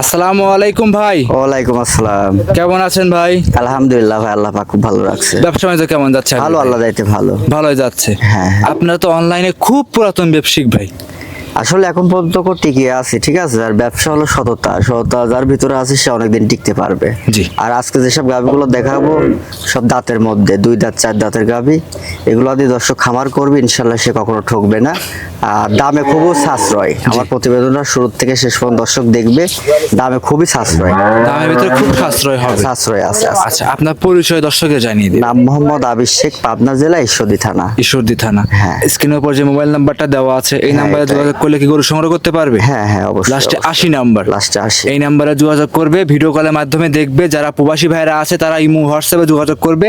আসসালামু আলাইকুম ভাই। ওয়ালাইকুম আসসালাম। কেমন আছেন ভাই? আলহামদুলিল্লাহ ভাই আল্লাহ পাক খুব ভালো রাখছে। ব্যবসা বাণিজ্য কেমন যাচ্ছে? ভালো আল্লাহ যাইতে ভালো। ভালোই যাচ্ছে। হ্যাঁ, হ্যাঁ। আপনারা তো অনলাইনে খুব পুরাতন ব্যবসায়িক ভাই। আসলে এখন পর্যন্ত টিকে আছি ঠিক আছে? আর ব্যবসা হলো সততা। সততা যার ভিতরে আছে সে অনেকদিন টিকতে পারবে। জি। আর আজকে যেসব গাভিগুলো দেখাবো সব দাঁতের মধ্যে দুই দাঁত চার দাঁতের গাভি এগুলো দিয়ে দর্শক খামার করবে ইনশাল্লাহ সে কখনো ঠকবে না। আর দামে খুবই সাশ্রয়। আমার প্রতিবেদনটা শুরু থেকে শেষ পর্যন্ত দর্শক দেখবে দামে খুবই সাশ্রয়। দামের ভিতরে খুব সাশ্রয় হবে। সাশ্রয় আছে। আচ্ছা আপনার পরিচয় দর্শকে জানিয়ে দিন। নাম মোহাম্মদ আবির শেখ পাবনা জেলা ঈশ্বরদী থানা। ঈশ্বরদী থানা। হ্যাঁ। স্ক্রিনের উপর যে মোবাইল নাম্বারটা দেওয়া আছে এই হ্যাঁ, নাম্বারে যোগাযোগ করলে কি গরু সংগ্রহ করতে পারবে? হ্যাঁ হ্যাঁ অবশ্যই লাস্টে। আশি নাম্বার লাস্টে আসি এই নাম্বারে যোগাযোগ করবে ভিডিও কলের মাধ্যমে দেখবে যারা প্রবাসী ভাইরা আছে তারা ইমো হোয়াটসঅ্যাপে যোগাযোগ করবে।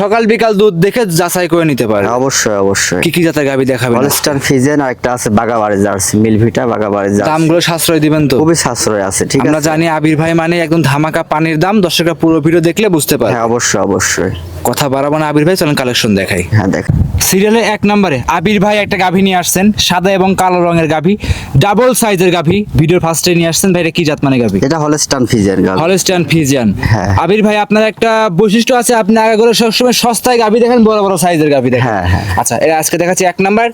সকাল বিকাল দুধ দেখে যাচাই করে নিতে পারে অবশ্যই অবশ্যই। কি কি জাতের গাবি দেখাবে হলস্টার ফিজেন আর একটা আছে বাগাবাড়ি জার্সি মিলভিটা বাগাবাড়ি জার্সি। দামগুলো সাশ্রয় দিবেন তো? খুবই সাশ্রয় আছে ঠিক আছে। আমরা জানি আবির ভাই মানে একদম ধামাকা পানির দাম দর্শকরা পুরো ভিডিও দেখলে বুঝতে পারে হ্যাঁ অবশ্যই অবশ্যই। কথা বাড়াবো না। আবির ভাই চলেন কালেকশন দেখাই। হ্যাঁ দেখ সিরিয়ালের এক নম্বরে আবির ভাই একটা গাভী নিয়ে আসছেন সাদা এবং কালো রঙের গাভী ডাবল সাইজের গাভী। ভিডিওর ফার্স্টে নিয়ে আসছেন ভাই এটা কি জাত মানে গাভী? এটা হলস্টান ফিজেন গাল হলস্টাইন ফিজিয়ান হ্যাঁ। আবির ভাই আপনার একটা বৈশিষ্ট্য আছে আপনি আগে করে সবসময় সস্তায় গাভী দেখেন বড় বড় সাইজের গাভী দেখেন। হ্যাঁ, হ্যাঁ। আচ্ছা এর আজকে দেখাচ্ছি এক নাম্বার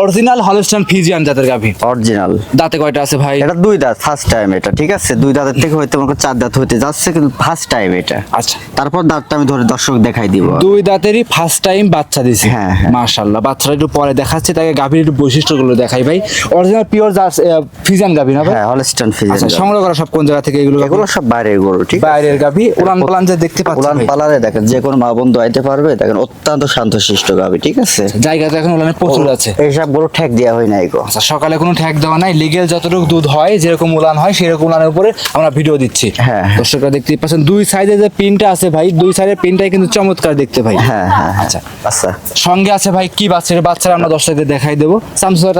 অরিজিনাল হলস্টান ফিজিয়ান জাতের গাভী। অরিজিনাল দাঁতে কয়টা আছে ভাই? এটা দুই দাঁত ফার্স্ট টাইম এটা ঠিক আছে? দুই দাঁতের থেকে হয়তো মনে চার দাঁত হইতে যাচ্ছে কিন্তু ফার্স্ট টাইম এটা। আচ্ছা। তারপর দাঁতটা আমি ধরে দর্শক দেখাই। দিব। দুই দাঁতেরই ফার্স্ট টাইম বাচ্চা দিছে। হ্যাঁ, হ্যাঁ। মাশাআল্লাহ বাচ্চাটা একটু পরে দেখাচ্ছি তাকে গাভীর একটু বৈশিষ্ট্যগুলো দেখাই ভাই। অরিজিনাল পিওর ফিজিয়ান গাভী না ভাই? হ্যাঁ হলস্টান ফিজেন আচ্ছা সংগ্রহ করা সব কোন জায়গা থেকে এগুলো এগুলো সব বাইরের গরু ঠিক বাইরের গাভী উড়ান পালান যে দেখতে পাচ্ছেন ভাই। পালারে দেখেন যে কোনো মা বন্ধু আইতে পারবে দেখেন অত্যন্ত শান্তশিষ্ট গাবি ঠিক আছে? জায়গা তো এখন উলানে প্রচুর আছে। এইসব গরু ঠেক দেওয়া হয় নাই গো। আচ্ছা সকালে কোনো ঠ্যাক দেওয়া নাই লিগেল যতটুকু দুধ হয় যেরকম উলান হয় সেরকম উলানের উপরে আমরা ভিডিও দিচ্ছি। হ্যাঁ। দর্শকরা দেখতেই পাচ্ছেন দুই সাইডে যে পিনটা আছে ভাই দুই সাইডের পিনটাই কিন্তু চমৎকার দেখতে ভাই। হ্যাঁ হ্যাঁ আচ্ছা। আচ্ছা। সঙ্গে আছে ভাই কি বাচ্চা বাচ্চারা আমরা দর্শকদের দেখাই দেবো।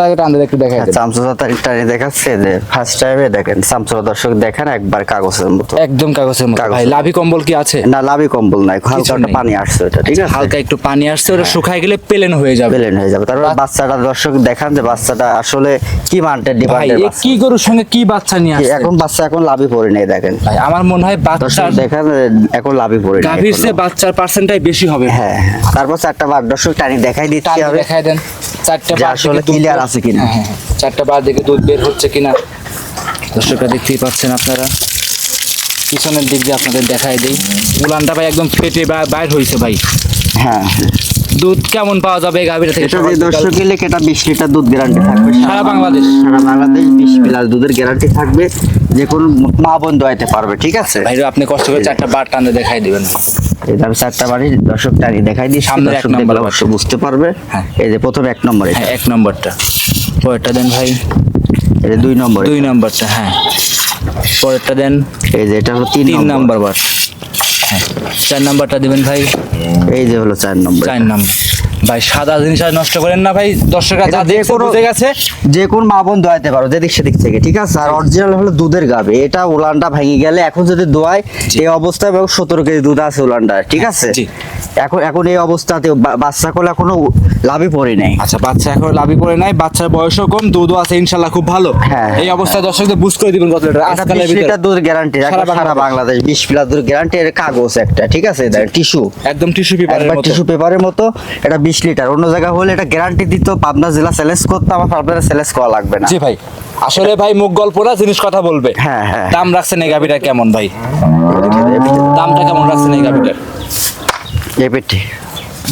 আগে টান একটু দেখাই দেবো। চামচা তারিখটা দেখাচ্ছে। যে ফার্স্ট টাইমে দেখেন চামচা দর্শক দেখেন একবার কাগজের মতো। একদম কাগজের মতো। ভাই লাভি কম্বল কি আছে? না লাভি কম্বল নাই হালকা একটা পানি আসছে এটা ঠিক আছে? হালকা একটু পানি আসছে ওটা শুকায় গেলে পেলেন হয়ে যাবে। বেলেন হয়ে যাবে। তারপর বাচ্চাটা দর্শক দেখান যে বাচ্চাটা আসলে কি ভাই ডিমান্ডের এ বাচ্চা। কি গরুর সঙ্গে কি বাচ্চা নিয়ে আসছে? এখন বাচ্চা এখন লাভই পড়ে নেই দেখেন। ভাই আমার মনে হয় বাচ্চার দেখান এখন লাভই পড়ে নেই গাভীর। চেয়ে বাচ্চার পার্সেন্টটাই বেশি হবে হ্যাঁ হ্যাঁ। তারপর চারটা বার দর্শক টানি দেখাই দিচ্ছি টান হবে দেখাই দেন চারটা বার আসলে বের- আছে কিনা। হ্যাঁ, হ্যাঁ, হ্যাঁ। চারটা বার দেখে দুধ বের হচ্ছে কিনা দর্শকরা দেখতেই পাচ্ছেন আপনারা পিছনের দিক দিয়ে আপনাদের দেখাই দিই উলানটা ভাই একদম ফেটে বাইর হয়েছে ভাই হ্যাঁ হ্যাঁ। দুধ কেমন পাওয়া যাবে এই গাভীটা থেকে এটা যে দর্শক গেলে এটা বিশ লিটার দুধ গ্যারান্টি থাকবে সারা বাংলাদেশ। সারা বাংলাদেশ বিশ প্লাস দুধের গ্যারান্টি থাকবে। যে কোনো মা বোন দোয়াইতে পারবে ঠিক আছে? ভাই আপনি কষ্ট করে চারটা বার টানে দেখাই দিবেন। এই আমি চারটা বাড়ি দর্শক টানি দেখাই দিই সামনে এক নম্বর বুঝতে পারবে। হ্যাঁ। এই যে প্রথম এক নম্বর এটা। হ্যাঁ এক নম্বরটা। পরেরটা দেন ভাই। এই যে দুই নম্বর। দুই নম্বরটা হ্যাঁ। পরেরটা দেন। এই যে এটা হলো তিন নাম্বার বার। হ্যাঁ চার নাম্বারটা দিবেন ভাই। এই যে হলো চার নম্বর। চার নাম্বার। ভাই সাদা জিনিস আর নষ্ট করেন না ভাই। দর্শকরা যা যে কোনো- বুঝে গেছে। যে কোন মা বোন দোয়াইতে পারো যেদিক সেদিক থেকে ঠিক আছে? আর অরিজিনাল হলো দুধের গাবে এটা উলানটা ভেঙে গেলে এখন যদি দোয়ায় এই অবস্থায় এবং সতেরো কেজি দুধ আছে উলানটা ঠিক আছে? জি। এখন এখন এই অবস্থাতে বাচ্চা কোলে এখনও লাভই পড়ে নাই। আচ্ছা বাচ্চা এখন লাভি পড়ে নাই। বাচ্চার বয়সও কম দুধও আছে ইনশাল্লাহ খুব ভালো। হ্যাঁ, এই অবস্থায় দর্শকদের বুঝ করে দিবেন কত লিটার? এটা আজকালের ভিতরে। লিটার দুধ গ্যারান্টি সারা বাংলাদেশ। বাংলাদেশ বিশ লিটার দুধ গ্যারান্টি এর কাগজ একটা ঠিক আছে? টিস্যু একদম টিস্যু পেপারের মতো। টিস্যু পেপারের মতো এটা বিশ লিটার। অন্য জায়গা হলে এটা গ্যারান্টি দিত পাবনা জেলা সেলেস করতে আমার পাবনা সেলেস করা লাগবে না। জি ভাই আসলে ভাই মুখ গল্প না জিনিস কথা বলবে। হ্যাঁ, হ্যাঁ। দাম রাখছেন এই গাভিটা কেমন ভাই? দামটা কেমন রাখছেন এই গাভিটার এই পেটে।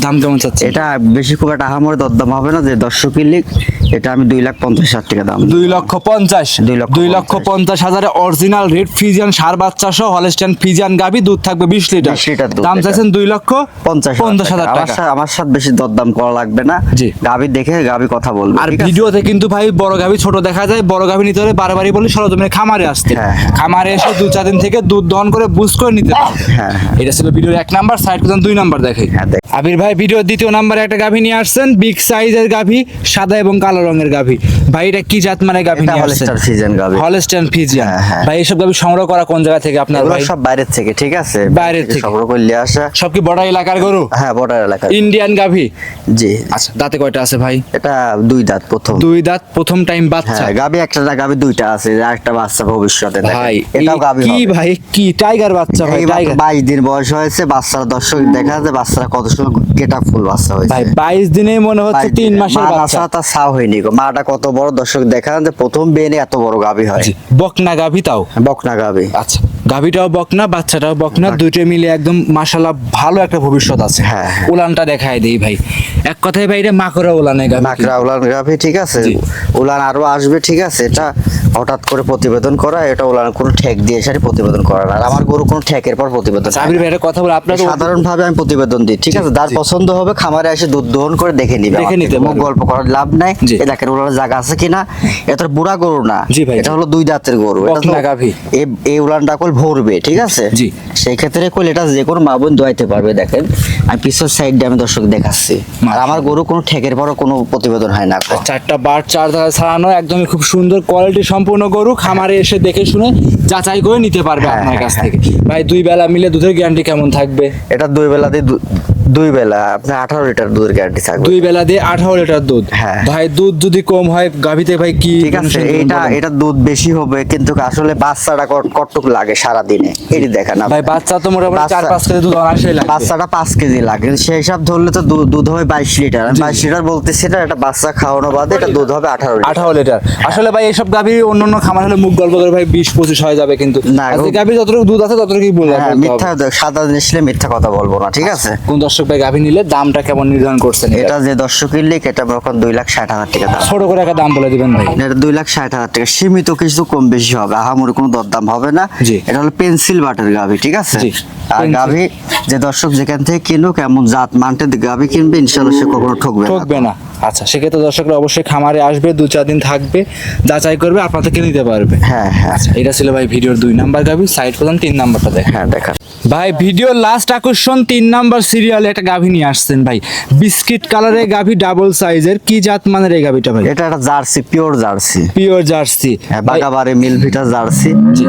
দাম কেমন চাচ্ছে এটা বেশি খুব একটা আহামরি দরদাম হবে না যে দর্শক লিখ এটা আমি দুই লাখ পঞ্চাশ হাজার টাকা দাম। দুই লক্ষ পঞ্চাশ। দুই লক্ষ দুই লক্ষ পঞ্চাশ। হাজারে অরিজিনাল রেড ফিজিয়ান সার বাচ্চা সহ হলস্টাইন ফিজিয়ান গাভি দুধ থাকবে বিশ লিটার। 20 লিটার দাম। চাইছেন দুই লক্ষ পঞ্চাশ পঞ্চাশ হাজার টাকা। আমার সাথে বেশি দরদাম করা লাগবে না। জি। গাবি দেখে গাবি কথা বলবে আর ভিডিওতে কিন্তু ভাই বড় গাভি ছোট দেখা যায় বড় গাভি নিতে হলে বারবারই বলি সরজমিনে খামারে আসতে। হ্যাঁ, হ্যাঁ। খামারে এসে দু চার দিন থেকে দুধ দহন করে বুঝ করে নিতে হ্যাঁ, হ্যাঁ। এটা ছিল ভিডিওর এক নাম্বার সাইড দুই নাম্বার দেখে হ্যাঁ, দেখ। আবির ভাই ভিডিও দ্বিতীয় নাম্বারে একটা গাভী নিয়ে আসছেন। বিগ সাইজের গাভী সাদা এবং কালো রঙের গাভী। ভাই এটা কি জাত মানে গাভী নিয়ে আসছেন? হলস্টার ফিজেন গাবি হলস্টাইন ফিজিয়ান হ্যাঁ। ভাই এসব গাভী সংগ্রহ করা কোন জায়গা থেকে আপনার ভাই? সব বাইরের থেকে ঠিক আছে? বাইরের থেকে। সংগ্রহ করলে আসা। সব কি বড় এলাকার গরু? হ্যাঁ বর্ডার এলাকা ইন্ডিয়ান গাভী? জি। আচ্ছা দাঁতে কয়টা আছে ভাই? এটা দুই দাঁত প্রথম। দুই দাঁত প্রথম টাইম বাচ্চা। হ্যাঁ গাবি একটা না গাবি দুইটা আছে একটা বাচ্চা ভবিষ্যতে। ভাই এটাও গাবি কি ভাই কি টাইগার বাচ্চা ভাই টাইগার বাইশ দিন বয়স হয়েছে বাচ্চারা দর্শক দেখা যায় বাচ্চারা কত সময় গেটা ফুল বাচ্চা হয়েছে। ভাই বাইশ দিনেই মনে হচ্ছে 22 তিন মাসের মা বাচ্চা। মাটা ছাও হয়নি গো। মাটা কত বড়? দর্শক দেখা যায় যে প্রথম বেনে এত বড় গাবি হয়। বকনা গাভী তাও। বকনা গাবি আচ্ছা। গাভীটাও বকনা বাচ্চাটাও বকনা দুইটা মিলে একদম মাশাল্লাহ ভালো একটা ভবিষ্যৎ আছে। হ্যাঁ, হ্যাঁ। উলানটা দেখায় দেই ভাই। এক কথায় ভাই এটা মাকড়া উলানে গাভী নাকরা উলান গাভি ঠিক আছে। উলান আরও আসবে ঠিক আছে। এটা হঠাৎ করে প্রতিবেদন করা এটা উলান কোনো ঠেক দিয়ে সারি প্রতিবেদন করা না। আমার গরু কোনো ঠেকের পর প্রতিবেদন আবির না। ভাই একটা কথা বলে আপনার সাধারণ ভাবে আমি প্রতিবেদন দিই ঠিক আছে। যার পছন্দ হবে খামারে এসে দুধ দহন করে দেখে নিবে দেখে নিতে। মুখ গল্প করার লাভ নাই। জি। এ দেখেন উলানের জায়গা আছে কিনা? এটা বুড়া গরু না। জি ভাই, এটা হলো দুই দাঁতের গরু। এটা গাভী। এই- এই উলানটা কল ভরবে ঠিক আছে? জি। সেই ক্ষেত্রে কল এটা যে কোনো মা বোন দোয়াইতে পারবে দেখেন। আমি পিছর সাইডে আমি দর্শক দেখাচ্ছি। আর আমার গরু কোনো ঠেকের পরও কোনো প্রতিবেদন হয় না। চারটা বার চার ধারা ছাড়ানো একদমই খুব সুন্দর কোয়ালিটি সম্পূর্ণ গরু। খামারে এসে দেখে শুনে যাচাই করে নিতে পারবে হ্যাঁ, আপনার হ্যাঁ, কাছ থেকে ভাই দুই বেলা মিলে দুধের গ্যারান্টি কেমন থাকবে? এটা দুই বেলাতে দুই বেলা আপনার আঠারো লিটার দুধের গ্যারান্টি থাকবে। দুই বেলা দিয়ে আঠারো লিটার দুধ? হ্যাঁ। ভাই দুধ যদি কম হয় গাভিতে ভাই কি ঠিক আছে এটা এটা দুধ বেশি হবে কিন্তু আসলে বাচ্চাটা কতটুকু লাগে সারা দিনে এটি দেখেন। ভাই বাচ্চা তো মোটামুটি চার পাঁচ কেজি দুধ অনায়াসেই লাগবে। বাচ্চাটা পাঁচ কেজি লাগে। সেই হিসাব ধরলে তো দুধ হবে বাইশ লিটার। বাইশ লিটার বলতেছি না এটা বাচ্চা খাওয়ানো বাদে এটা দুধ হবে আঠারো লিটার। আঠারো লিটার। আসলে ভাই এইসব গাভি অন্য অন্য খামার হলে মুখ গল্প করে ভাই বিশ পঁচিশ হয়ে যাবে কিন্তু। না, আজকে গাভি যতটুকু দুধ আছে ততটুকুই বলে হ্যাঁ মিথ্যা সাদা জিনিস মিথ্যা কথা বলব না ঠিক আছে? কোন দর্শক ভাই গাভি নিলে দামটা কেমন নির্ধারণ করছেন? এটা যে দর্শক লিখ এটা এখন দুই লাখ ষাট হাজার টাকা দাম। ছোট করে একটা দাম বলে দিবেন ভাই। এটা দুই লাখ ষাট হাজার টাকা। সীমিত কিছু কম বেশি হবে আহামরি কোনো দরদাম হবে না। এটা হলো পেন্সিল বাটের গাভী ঠিক আছে? আর। গাভি যে দর্শক যেখান থেকে কিনুক এমন জাত মানতে গাভি কিনবে ইনশাল্লাহ সে কখনো ঠকবে না। ঠকবে না। আচ্ছা সেক্ষেত্রে দর্শকরা অবশ্যই খামারে আসবে দু চার দিন থাকবে যাচাই করবে আপনাদেরকে নিতে পারবে। হ্যাঁ হ্যাঁ। আচ্ছা এটা ছিল ভাই ভিডিওর দুই নাম্বার গাভি সাইড প্রধান তিন নাম্বারটা দেখ হ্যাঁ দেখা ভাই ভিডিও লাস্ট আকর্ষণ তিন নাম্বার সিরিয়ালে একটা গাভি নিয়ে আসছেন ভাই। বিস্কিট কালারের গাভি ডাবল সাইজের কি জাত মানের এই গাভিটা ভাই? এটা একটা jersey pure jersey. Pure jersey. হ্যাঁ বাগাবাড়ি মিলভিটা জার্সি। জি।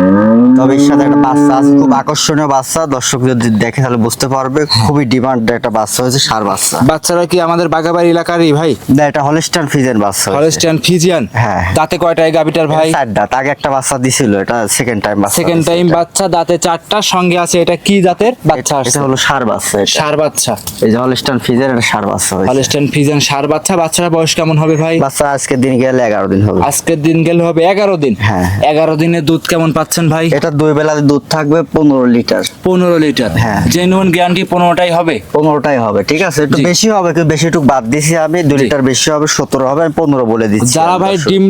তবে এর সাথে একটা বাচ্চা আছে খুব আকর্ষণীয় বাচ্চা। দর্শক যদি দেখে তাহলে বুঝতে পারবে খুবই ডিমান্ড একটা বাচ্চা হয়েছে সার বাচ্চা। বাচ্চারা কি আমাদের বাগাবাড়ি এলাকারই ভাই? না এটা হলস্টান ফিজিয়ান বাচ্চা হয়েছে। হলস্টিয়ান ফিজিয়ান হ্যাঁ। দাঁতে কয়টা এই গাভিটার ভাই? চার দাঁত আগে একটা বাচ্চা দিছিল এটা সেকেন্ড টাইম বাচ্চা সেকেন্ড টাইম বাচ্চা দাঁতে চারটা। সঙ্গে আছে এটা কি জাতের বাচ্চা এটা হলো সার বাচ্চা এটা। সার বাচ্চা। এই যে হলস্টান ফিজের এটা সার বাচ্চা হয়েছে। হলস্টিয়ান ফিজিয়ান সার বাচ্চা। বাচ্চারা বয়স কেমন হবে ভাই? বাচ্চা আজকে দিন গেলে এগারো দিন হবে। আজকের দিন গেলে হবে এগারো দিন? হ্যাঁ। এগারো দিনের দুধ কেমন পাচ্ছেন ভাই? এটা দুই বেলা দুধ থাকবে পনেরো লিটার। পনেরো লিটার। হ্যাঁ। জেনুইন গ্যারান্টি পনেরোটাই হবে? পনেরোটাই হবে ঠিক আছে? একটু বেশি হবে কিন্তু বেশি একটু বাদ দিছি আমি। দুই জি। লিটার বেশি হবে সতেরো হবে আমি পনেরো বলে দিচ্ছি যারা ভাই ডিম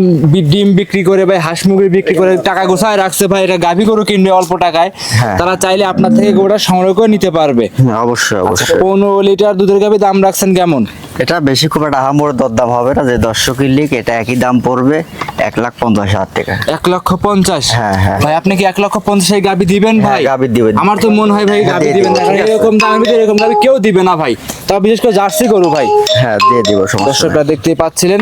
ডিম বিক্রি করে ভাই হাঁস মুরগি বিক্রি করে টাকা গোছায় রাখছে ভাই এটা গাভি গরু কিনবে অল্প টাকায়। হ্যাঁ। তারা চাইলে আপনার থেকে গোটা সংগ্রহ করে নিতে পারবে। হ্যাঁ, অবশ্যই অবশ্যই। পনেরো লিটার দুধের কাপে দাম রাখছেন কেমন? এটা বেশি খুব একটা আহামর দরদাম হবে না যে দর্শকের লিগ এটা একই দাম পড়বে এক লাখ পঞ্চাশ হাজার টাকা। এক লক্ষ পঞ্চাশ? হ্যাঁ, হ্যাঁ। ভাই আপনি কি এক লক্ষ পঞ্চাশ এই গাভি দিবেন হ্যাঁ, ভাই? গাভী দিবেন। আমার তো মনে হয় ভাই হ্যাঁ, দিয়ে দিবেন দিব। এরকম ভিতরে এরকম গাভি কেউ দিবে না ভাই। তাও বিশেষ করে জার্সি গরু ভাই। হ্যাঁ দিয়ে দিব সমস্যা দর্শকরা দেখতেই পাচ্ছিলেন।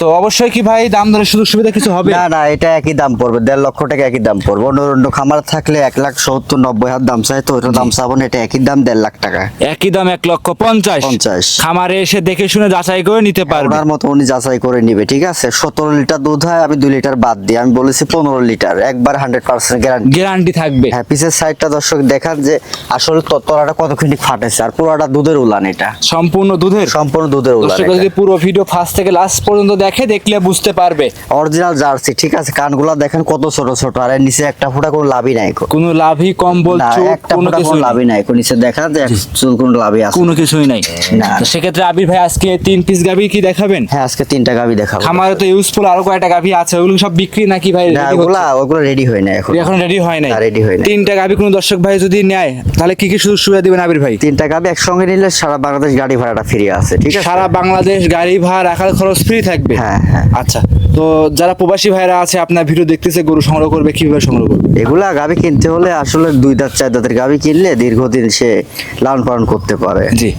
তো অবশ্যই কি ভাই দাম দরের সুযোগ সুবিধা কিছু হবে? না না এটা একই দাম পড়বে দেড় লক্ষ টাকা একই দাম পড়বে। অন্য অন্য খামার থাকলে এক লাখ সত্তর নব্বই হাজার দাম চাই তো ওটা দাম চাবো না এটা একই দাম দেড় লাখ টাকা। একই দাম এক লক্ষ পঞ্চাশ। পঞ্চাশ। খামারে এসে দেখে শুনে যাচাই করে নিতে পারবে। ওনার মতো উনি যাচাই করে নিবে ঠিক আছে? সতেরো লিটার দুধ হয় আমি দুই লিটার বাদ দিই। আমি বলেছি পনেরো লিটার একবার হান্ড্রেড পার্সেন্ট গ্যারান্টি গ্যারান্টি থাকবে। হ্যাঁ পিছের সাইডটা দর্শক দেখান যে আসলে তলাটা কতখানি ফাটেছে আর পুরোটা দুধের উলান এটা। সম্পূর্ণ দুধের? সম্পূর্ণ দুধের উলান যদি পুরো ভিডিও ফার্স্ট থেকে লাস্ট পর্যন্ত দেখে দেখলে বুঝতে পারবে। অরিজিনাল জার্সি ঠিক আছে? কানগুলা দেখেন কত ছোট ছোট আর নিচে একটা ফুটা কোনো লাভই নাই কোনো লাভই কম্বল না চোখ একটা কোনো ফুটা কোনো লাভই নাই। নিচে দেখা যায় চুল কোনো লাভই আছে। কোনো কিছুই নাই। না। তো সেক্ষেত্রে আবির ভাই আজকে তিন পিস গাভি কি দেখাবেন? হ্যাঁ আজকে তিনটা গাবি দেখাবো। খামারে তো ইউজফুল আরও কয়টা গাভি আছে ওগুলো সব বিক্রি নাকি ভাই না ওগুলা ওগুলো রেডি হয় না এখন। এখন রেডি হয় না, ready হয় নাই। তিনটা গাভি কোনো দর্শক ভাই যদি নেয় তাহলে কি কি সুযোগ সুবিধা দিবেন আবির ভাই? তিনটা গাবি একসঙ্গে নিলে সারা বাংলাদেশ গাড়ি ভাড়াটা ফ্রি আছে ঠিক আছে? সারা বাংলাদেশ গাড়ি ভাড়া রাখার খরচ ফ্রি থাকবে? হ্যাঁ, হ্যাঁ। আচ্ছা তো যারা প্রবাসী ভাইরা আছে আপনার ভিডিও দেখতেছে গরু সংগ্রহ করবে কীভাবে সংগ্রহ করবে? এগুলা গাভি কিনতে হলে আসলে দুই দাঁত চার দাঁতের গাভি কিনলে দীর্ঘদিন সে লালন পালন করতে পারে। জি।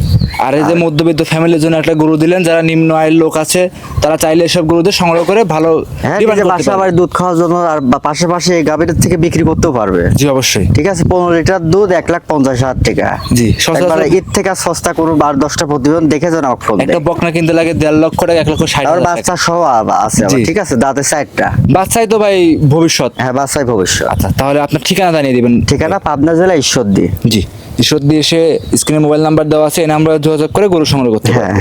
আর যে মধ্যবিত্ত ফ্যামিলির জন্য একটা গরু দিলেন যারা নিম্ন আয়ের লোক আছে তারা চাইলে এসব গরুদের সংগ্রহ করে ভালো হ্যাঁ demand নিজে করতে বাসা পারবে। বাড়ি দুধ খাওয়ার জন্য আর পাশাপাশি এই গাভিটার থেকে বিক্রি করতেও পারবে। জি অবশ্যই। ঠিক আছে পনেরো লিটার দুধ এক লাখ পঞ্চাশ হাজার টাকা। জি, একবারে ঈদ থেকে সস্তা করুন বার দশটা প্রতিবেদন দেখে যেন অক্ষণ একটা বকনা কিনতে লাগে দেড় লক্ষ টাকা এক লক্ষ ষাট বাচ্চা সহ আছে ঠিক আছে দাঁতে সাইডটা। বাচ্চাই তো ভাই ভবিষ্যৎ। হ্যাঁ বাচ্চাই ভবিষ্যৎ। আচ্ছা তাহলে আপনার ঠিকানা জানিয়ে দিবেন। ঠিকানা পাবনা জেলা ঈশ্বরদী। জি। ঈশ্বর দিয়ে এসে স্ক্রিনে মোবাইল নাম্বার দেওয়া আছে এই নাম্বার যোগাযোগ করে গরু সংগ্রহ করতে হ্যাঁ,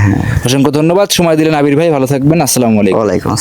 অসংখ্য ধন্যবাদ। সময় দিলেন আবির ভাই ভালো থাকবেন। আসসালামু আলাইকুম।